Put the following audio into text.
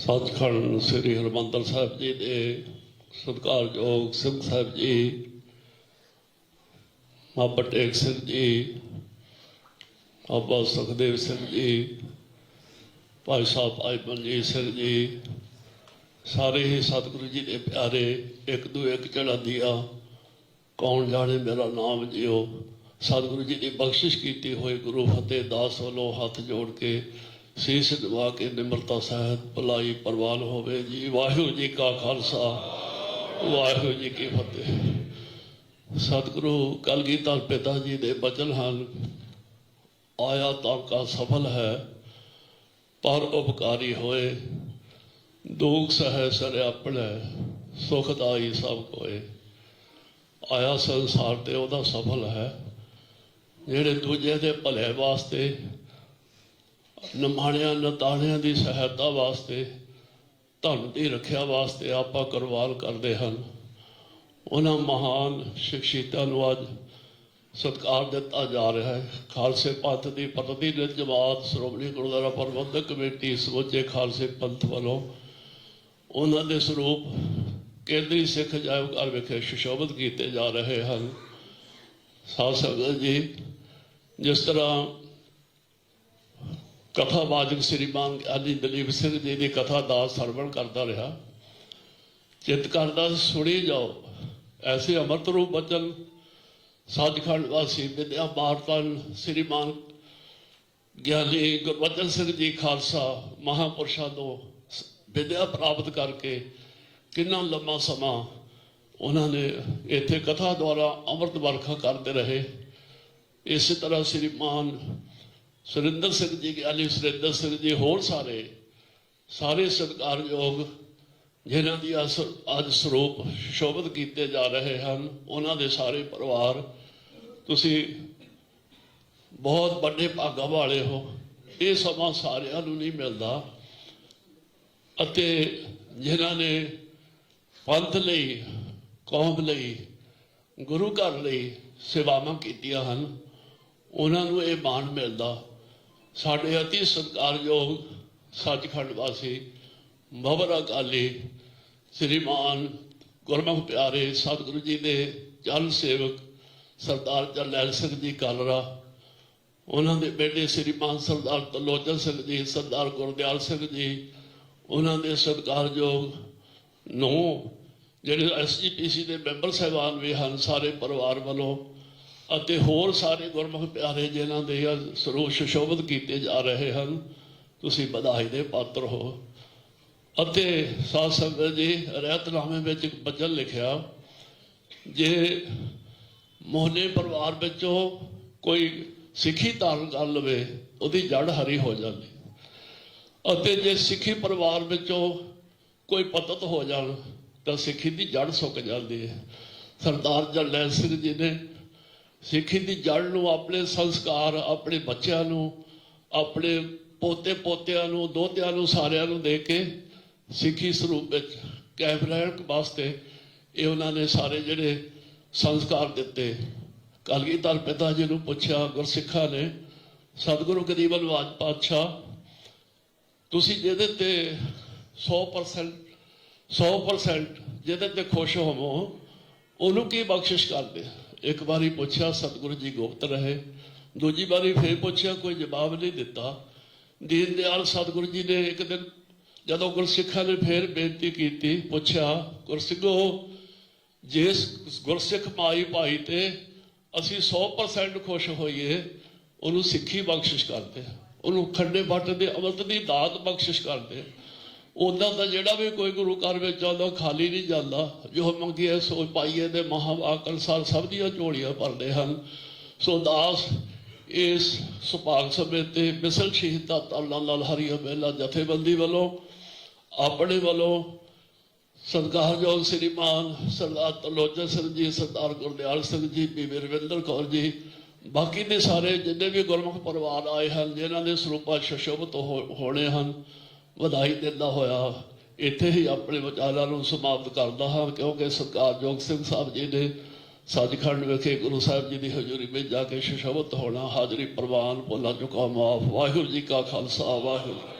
ਸੱਚਖੰਡ ਸ੍ਰੀ ਹਰਿਮੰਦਰ ਸਾਹਿਬ ਜੀ ਦੇ ਸਤਿਕਾਰਯੋਗ ਸਿੰਘ ਸਾਹਿਬ ਜੀ ਬਾਬਾ ਟੇਕ ਸਿੰਘ ਜੀ, ਬਾਬਾ ਸੁਖਦੇਵ ਸਿੰਘ ਜੀ, ਭਾਈ ਸਾਹਿਬ ਭਾਈ ਮਨਜੀਤ ਸਿੰਘ ਜੀ, ਸਾਰੇ ਹੀ ਸਤਿਗੁਰੂ ਜੀ ਦੇ ਪਿਆਰੇ ਇੱਕ ਦੂ ਇੱਕ ਚੜ੍ਹਾਉਂਦੀ ਆ ਕੌਣ ਜਾਣੇ ਮੇਰਾ ਨਾਮ ਜਿਓ। ਸਤਿਗੁਰੂ ਜੀ ਦੀ ਬਖਸ਼ਿਸ਼ ਕੀਤੀ ਹੋਈ ਗੁਰੂ ਫਤਿਹ ਦਾਸ ਵੱਲੋਂ ਹੱਥ ਜੋੜ ਕੇ ਸੀਸ ਨਵਾ ਕੇ ਨਿਮਰਤਾ ਸਹਿਤ ਭਲਾਈ ਪ੍ਰਵਾਨ ਹੋਵੇ ਜੀ। ਵਾਹਿਗੁਰੂ ਜੀ ਕਾ ਖਾਲਸਾ, ਵਾਹਿਗੁਰੂ ਜੀ ਕੀ ਫਤਿਹ। ਸਤਿਗੁਰੂ ਕਲਗੀਧਰ ਪਿਤਾ ਜੀ ਦੇ ਬਚਨ ਹਨ, ਆਇਆ ਤਾਂ ਕਾ ਸਫਲ ਹੈ, ਪਰ ਉਪਕਾਰੀ ਹੋਏ। ਦੁਖ ਸਹਿ ਸਰ ਆਪਣੇ ਸੁਖਦਾਈ ਸਭ ਕੋਏ। ਆਇਆ ਸੰਸਾਰ ਤੇ ਉਹਦਾ ਸਫਲ ਹੈ, ਜਿਹੜੇ ਦੂਜੇ ਦੇ ਭਲੇ ਵਾਸਤੇ ਨਿਮਾਣਿਆਂ ਨਤਾਣਿਆਂ ਦੀ ਸਹਾਇਤਾ ਵਾਸਤੇ, ਧਨ ਦੀ ਰੱਖਿਆ ਵਾਸਤੇ ਆਪਾਂ ਕੁਰਬਾਨ ਕਰਦੇ ਹਨ। ਉਹਨਾਂ ਮਹਾਨ ਸ਼ਖਸੀਅਤਾਂ ਨੂੰ ਅੱਜ ਸਤਿਕਾਰ ਦਿੱਤਾ ਜਾ ਰਿਹਾ ਹੈ। ਖਾਲਸੇ ਪੰਥ ਦੀ ਪ੍ਰਤੀਨਿਧ ਜਮਾਤ ਸ਼੍ਰੋਮਣੀ ਗੁਰਦੁਆਰਾ ਪ੍ਰਬੰਧਕ ਕਮੇਟੀ ਸਮੁੱਚੇ ਖਾਲਸੇ ਪੰਥ ਵੱਲੋਂ ਉਹਨਾਂ ਦੇ ਸਰੂਪ ਕੇਂਦਰੀ ਸਿੱਖ ਅਜਾਇਬ ਘਰ ਵਿਖੇ ਸੁਸ਼ੋਭਿਤ ਕੀਤੇ ਜਾ ਰਹੇ ਹਨ। ਸਾਧ ਸੰਗਤ ਜੀ, ਜਿਸ ਤਰ੍ਹਾਂ ਕਥਾ ਵਾਚਕ ਸ੍ਰੀਮਾਨ ਆਦੀ ਦਲੀਪ ਸਿੰਘ ਜੀ ਦੀ ਕਥਾ ਦਾ ਸਰਵਣ ਕਰਦਾ ਰਿਹਾ। ਚਿੱਤ ਕਰਦਾ, ਸੁਣੀ ਜਾਓ, ਐਸੇ ਅਮਰਤ ਰੂਪ ਬਚਨ, ਸੱਚਖੰਡ ਵਾਸੀ ਵਿਦਿਆ ਮਾਰਤਨ ਸ੍ਰੀਮਾਨ ਗਿਆਨੀ ਗੁਰਬਚਨ ਸਿੰਘ ਜੀ ਖਾਲਸਾ, ਮਹਾਪੁਰਸ਼ਾਂ ਤੋਂ ਵਿਦਿਆ ਪ੍ਰਾਪਤ ਕਰਕੇ ਕਿੰਨਾ ਲੰਮਾ ਸਮਾਂ ਉਹਨਾਂ ਨੇ ਇੱਥੇ ਕਥਾ ਦੁਆਰਾ ਅੰਮ੍ਰਿਤ ਵਰਖਾ ਕਰਦੇ ਰਹੇ। ਇਸੇ ਤਰ੍ਹਾਂ ਸ੍ਰੀਮਾਨ ਸੁਰਿੰਦਰ ਸਿੰਘ ਜੀ ਗਿਆਨੀ ਸੁਰਿੰਦਰ ਸਿੰਘ ਜੀ ਹੋਰ ਸਾਰੇ ਸਾਰੇ ਸਤਿਕਾਰਯੋਗ ਜਿਨ੍ਹਾਂ ਦੀ ਅਸ- ਅੱਜ ਸਰੂਪ ਸ਼ੋਭਤ ਕੀਤੇ ਜਾ ਰਹੇ ਹਨ, ਉਹਨਾਂ ਦੇ ਸਾਰੇ ਪਰਿਵਾਰ, ਤੁਸੀਂ ਬਹੁਤ ਵੱਡੇ ਭਾਗਾਂ ਵਾਲੇ ਹੋ। ਇਹ ਸਮਾਂ ਸਾਰਿਆਂ ਨੂੰ ਨਹੀਂ ਮਿਲਦਾ। ਅਤੇ ਜਿਨ੍ਹਾਂ ਨੇ ਪੰਥ ਲਈ, ਕੌਮ ਲਈ, ਗੁਰੂ ਘਰ ਲਈ ਸੇਵਾਵਾਂ ਕੀਤੀਆਂ ਹਨ, ਉਹਨਾਂ ਨੂੰ ਇਹ ਮਾਣ ਮਿਲਦਾ। ਸਾਡੇ ਅਤੀ ਸਤਿਕਾਰਯੋਗ ਸੱਚਖੰਡ ਵਾਸੀ ਮਹਾਵਰਾ ਅਕਾਲੀ, ਸ੍ਰੀਮਾਨ, ਗੁਰਮੁਖ ਪਿਆਰੇ ਸਤਿਗੁਰੂ ਜੀ ਦੇ ਜਨ ਸੇਵਕ, ਸਰਦਾਰ ਜਰਨੈਲ ਸਿੰਘ ਜੀ ਕਾਲਰਾ, ਉਹਨਾਂ ਦੇ ਬੇਟੇ ਸ੍ਰੀਮਾਨ ਸਰਦਾਰ ਤਲੋਚਨ ਸਿੰਘ ਜੀ, ਸਰਦਾਰ ਗੁਰਦਿਆਲ ਸਿੰਘ ਜੀ, ਉਹਨਾਂ ਦੇ ਸਤਿਕਾਰਯੋਗ ਨੂੰ ਜਿਹੜੇ ਐਸਜੀਪੀਸੀ ਦੇ ਮੈਂਬਰ ਸਾਹਿਬਾਨ ਵੀ ਹਨ, ਸਾਰੇ ਪਰਿਵਾਰ ਵੱਲੋਂ ਅਤੇ ਹੋਰ ਸਾਰੇ ਗੁਰਮੁਖ ਪਿਆਰੇ ਜਿਨ੍ਹਾਂ ਦੇ ਸਰੂਪ ਸੁਸ਼ੋਭਿਤ ਕੀਤੇ ਜਾ ਰਹੇ ਹਨ, ਤੁਸੀਂ ਵਧਾਈ ਦੇ ਪਾਤਰ ਹੋ। ਅਤੇ ਸਾਧ ਸੰਗਤ ਜੀ ਰਹਿਤਨਾਮੇ ਵਿੱਚ ਇੱਕ ਬਚਨ ਲਿਖਿਆ, ਜੇ ਮੋਹਨੇ ਪਰਿਵਾਰ ਵਿੱਚੋਂ ਕੋਈ ਸਿੱਖੀ ਧਾਰਨ ਕਰ ਲਵੇ, ਉਹਦੀ ਜੜ ਹਰੀ ਹੋ ਜਾਂਦੀ। ਅਤੇ ਜੇ ਸਿੱਖੀ ਪਰਿਵਾਰ ਵਿੱਚੋਂ ਕੋਈ ਪਤਤ ਹੋ ਜਾਣ, ਤਾਂ ਸਿੱਖੀ ਦੀ ਜੜ ਸੁੱਕ ਜਾਂਦੀ ਹੈ। ਸਰਦਾਰ ਜਰਨੈਲ ਸਿੰਘ ਜੀ ਨੇ ਸਿੱਖੀ ਦੀ ਜੜ ਨੂੰ, ਆਪਣੇ ਸੰਸਕਾਰ, ਆਪਣੇ ਬੱਚਿਆਂ ਨੂੰ, ਆਪਣੇ ਪੋਤੇ ਪੋਤਿਆਂ ਨੂੰ, ਦੋਤਿਆਂ ਨੂੰ, ਸਾਰਿਆਂ ਨੂੰ ਦੇ ਕੇ ਸਿੱਖੀ ਸਰੂਪ ਵਿੱਚ ਕਾਇਮ ਰਹਿਣ ਵਾਸਤੇ ਇਹ ਉਹਨਾਂ ਨੇ ਸਾਰੇ ਜਿਹੜੇ ਸੰਸਕਾਰ ਦਿੱਤੇ। ਕਲਗੀਧਰ ਪਿਤਾ ਜੀ ਨੂੰ ਪੁੱਛਿਆ, ਗੁਰਸਿੱਖਾਂ ਨੇ, ਸਤਿਗੁਰੂ ਗਰੀਬਨ ਵਾਜ ਪਾਤਸ਼ਾਹ, ਤੁਸੀਂ ਜਿਹਦੇ ਤੇ 100% 100% ਜਿਹਦੇ ਤੇ ਖੁਸ਼ ਹੋਵੋ, ਉਹਨੂੰ ਕੀ ਬਖਸ਼ਿਸ਼ ਕਰਦੇ? ਇੱਕ ਵਾਰੀ ਪੁੱਛਿਆ, ਸਤਿਗੁਰੂ ਜੀ ਗੁਪਤ ਰਹੇ। ਦੂਜੀ ਵਾਰੀ ਫੇਰ ਪੁੱਛਿਆ, ਕੋਈ ਜਵਾਬ ਨਹੀਂ ਦਿੱਤਾ। ਦੀਨ ਦਿਆਲ ਸਤਿਗੁਰੂ ਜੀ ਨੇ ਇੱਕ ਦਿਨ ਜਦੋਂ ਗੁਰਸਿੱਖਾਂ ਨੇ ਫੇਰ ਬੇਨਤੀ ਕੀਤੀ, ਪੁੱਛਿਆ, ਗੁਰਸਿੱਖੋ ਜਿਸ ਗੁਰਸਿੱਖ ਮਾਈ ਭਾਈ ਤੇ ਅਸੀਂ 100% ਖੁਸ਼ ਹੋਈਏ, ਉਹਨੂੰ ਸਿੱਖੀ ਬਖਸ਼ਿਸ਼ ਕਰਦੇ ਉਹਨੂੰ ਖੰਡੇ ਬੱਟ ਦੇ ਅਮਰਤ ਦੀ ਦਾਤ ਬਖਸ਼ਿਸ਼ ਕਰਦੇ ਉਦਾਂ ਤਾਂ ਜਿਹੜਾ ਵੀ ਕੋਈ ਗੁਰੂ ਘਰ ਵਿੱਚ ਆਉਂਦਾ ਉਹ ਖਾਲੀ ਨਹੀਂ ਜਾਂਦਾ, ਜੋ ਮੰਗੀਏ ਸੋ ਪਾਈਏ ਦੇ ਮਹਾਵਾਕ ਅਨਸਾਰ ਸਭ ਦੀਆਂ ਝੋਲੀਆਂ ਭਰਦੇ ਹਨ। ਸੋ ਦਾਸ ਇਸ ਸੁਭਾਗ ਸਮੇਂ ਤੇ ਮਿਸਲ ਸ਼ਹੀਦਾਂ ਤਾਲਾ ਲਾਲ ਹਰੀਆ ਮੇਲਾ ਜਥੇਬੰਦੀ ਵੱਲੋਂ, ਆਪਣੇ ਵੱਲੋਂ ਸਤਿਕਾਰਯੋਗ ਸ੍ਰੀਮਾਨ ਸਰਦਾਰ ਤਲੋਚਨ ਸਿੰਘ ਜੀ, ਸਰਦਾਰ ਗੁਰਦਿਆਲ ਸਿੰਘ ਜੀ, ਬੀਬੀ ਰਵਿੰਦਰ ਕੌਰ ਜੀ, ਬਾਕੀ ਦੇ ਸਾਰੇ ਜਿੰਨੇ ਵੀ ਗੁਰਮੁਖ ਪਰਿਵਾਰ ਆਏ ਹਨ, ਜਿਨ੍ਹਾਂ ਦੇ ਸਰੂਪਾਂ ਸ਼ਸ਼ੋਭਤ ਹੋ- ਹੋਣੇ ਹਨ ਵਧਾਈ ਦਿੰਦਾ ਹੋਇਆ। ਇੱਥੇ ਹੀ ਆਪਣੇ ਵਿਚਾਰਾਂ ਨੂੰ ਸਮਾਪਤ ਕਰਦਾ ਹਾਂ, ਕਿਉਂਕਿ ਸਤਿਕਾਰਯੋਗ ਸਿੰਘ ਸਾਹਿਬ ਜੀ ਨੇ ਸੱਚਖੰਡ ਵਿਖੇ ਗੁਰੂ ਸਾਹਿਬ ਜੀ ਦੀ ਹਜ਼ੂਰੀ ਵਿੱਚ ਜਾ ਕੇ ਸ਼ਸ਼ੋਭਤ ਹੋਣਾ, ਹਾਜ਼ਰੀ ਪ੍ਰਵਾਨ ਭੁੱਲਾਂ ਚੁਕਾ, ਮਾਫ। ਵਾਹਿਗੁਰੂ ਜੀ ਕਾ ਖਾਲਸਾ, ਵਾਹਿਗੁਰੂ।